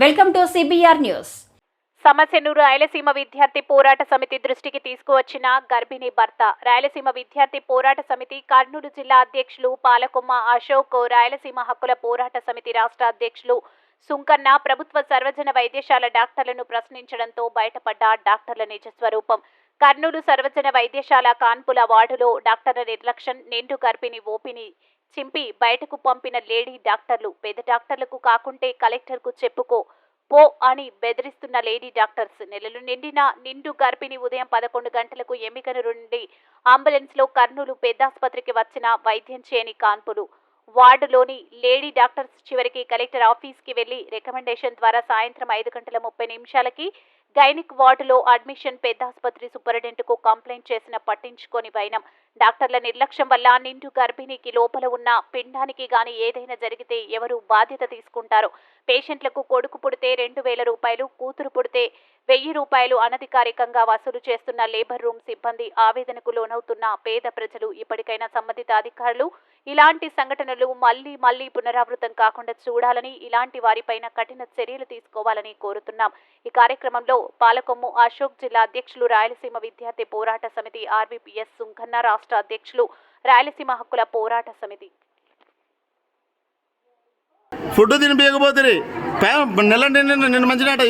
Welcome to CBR news సమస్యను రాయలసీమ విద్యార్థి పోరాట సమితి దృష్టికి తీసుకువచ్చిన గర్భిణీ భర్త. రాయలసీమ విద్యార్థి పోరాట సమితి కర్నూలు జిల్లా అధ్యక్షులు పాలకొమ్మ అశోక్ రాయలసీమ హక్కుల పోరాట సమితి రాష్ట్ర అధ్యక్షులు సుంకన్న ప్రభుత్వ సర్వజన వైద్యశాల డాక్టర్లను ప్రశ్నించడంతో బయటపడ్డ డాక్టర్ల నిజ స్వరూపం కర్నూలు సర్వజన వైద్యశాల కాన్పుల వార్డులో డాక్టర్ల నిర్లక్ష్యం నిండు గర్భిణి ఓపిని చింపి బయటకు పంపిన లేడీ డాక్టర్లు పెద్ద డాక్టర్లకు కాకుంటే కలెక్టర్కు చెప్పుకో పో అని బెదిరిస్తున్న లేడీ డాక్టర్స్. నెలలు నిండిన నిండు గర్భిణి ఉదయం పదకొండు గంటలకు ఎమ్మికన నుండి అంబులెన్స్లో కర్నూలు కర్నూలు పెద్దాసుపత్రికి వచ్చిన వైద్యం చేయని కాన్పులు. వార్డులోని లేడీ డాక్టర్స్ చివరికి కలెక్టర్ ఆఫీస్కి వెళ్ళి రికమెండేషన్ ద్వారా సాయంత్రం ఐదు గంటల ముప్పై నిమిషాలకి గైనిక్ వార్డులో అడ్మిషన్ పెద్దాసుపత్రి ఆసుపత్రి కు కంప్లైంట్ చేసిన పట్టించుకొని వైనం. డాక్టర్ల నిర్లక్ష్యం వల్ల నిండు గర్భిణికి లోపల ఉన్న పిండానికి గాని ఏదైనా జరిగితే ఎవరు బాధ్యత తీసుకుంటారు? పేషెంట్లకు కొడుకు పుడితే రెండు వేల రూపాయలు కూతురు పుడితే వెయ్యి రూపాయలు అనధికారికంగా వసూలు చేస్తున్న లేబర్ రూమ్ సిబ్బంది ఆవేదనకు లోనవుతున్న పేద ప్రజలు ఇప్పటికైనా సంబంధిత అధికారులు ఇలాంటి సంఘటనలు మళ్ళీ మళ్ళీ పునరావృతం కాకుండా చూడాలని ఇలాంటి వారిపైన కఠిన చర్యలు తీసుకోవాలని కోరుతున్నాం. ఈ కార్యక్రమంలో పాలకొమ్ము అశోక్ జిల్లా అధ్యక్షులు రాయలసీమ విద్యార్థి పోరాట సమితి ఆర్వీపీఎస్ సుంకన్న రాష్ట్ర అధ్యక్షులు రాయలసీమ హక్కుల పోరాట సమితి. ఫుడ్ తినిపించకపోతే నెల నిన్న నిన్న మంచినట